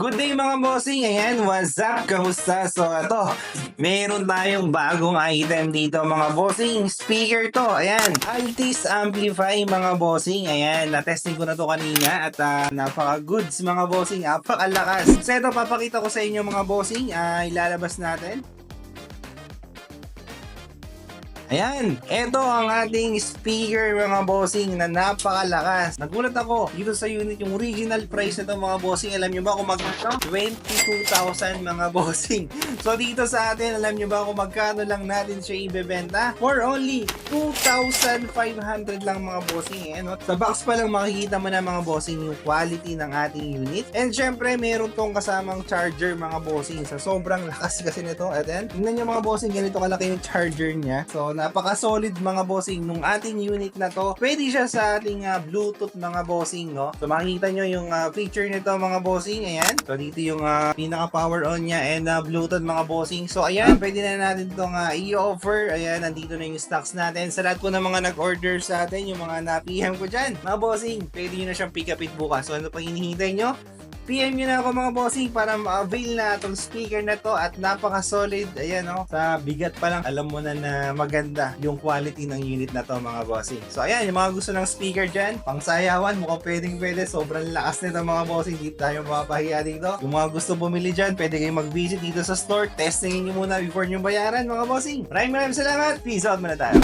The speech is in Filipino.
Good day mga bossing! Ayan, what's up? Kamusta? So ito, meron tayong bagong item dito mga bossing. Speaker to, ayan. Altis Amplify mga bossing. Ayan, na-testing ko na to kanina at ah, napaka-goods mga bossing. Napakalakas. So ito, papakita ko sa inyo mga bossing. Ah, ilalabas natin. Ayan, ito ang ating speaker mga bossing na napakalakas. Nagulat ako dito sa unit yung original price nito mga bossing. Alam nyo ba kung magkano? 22,000 mga bossing. So dito sa atin, alam nyo ba kung magkano lang natin siya ibebenta? For only 2,500 lang mga bossing. Eh, no? Sa box pa lang makikita mo na mga bossing yung quality ng ating unit. And syempre, meron tong kasamang charger mga bossing. Sa sobrang lakas kasi nito. At then, tingnan nyo mga bossing, ganito kalaki yung charger niya. So, napaka-solid mga bossing nung ating unit na to. Pwede siya sa ating ah, Bluetooth mga bossing, no? So, makikita nyo yung ah, feature nito mga bossing. Ayan. So, dito yung ah, pinaka-power on niya and ah, Bluetooth mga bossing. So, ayan. Pwede na natin itong ah, i-offer. Ayan, nandito na yung stocks natin. Sa lahat po ng mga nag-order sa atin, yung mga na-PM ko dyan. Mga bossing, pwede nyo na siyang pick up it bukas. So, ano pang hinihintay nyo? PM nyo na ako mga bossing para ma-avail na itong speaker na to at napaka-solid. Ayan o, sa bigat pa lang, alam mo na na maganda yung quality ng unit na to mga bossing. So ayan, yung mga gusto ng speaker dyan, pang sayawan, mukhang pwedeng pwede. Sobrang lakas nito mga bossing, hindi tayo mapapahiya dito. Yung mga gusto bumili dyan, pwede kayong mag-visit dito sa store. Testingin nyo muna before nyo bayaran mga bossing. Maraming maraming salamat. Peace out muna tayo.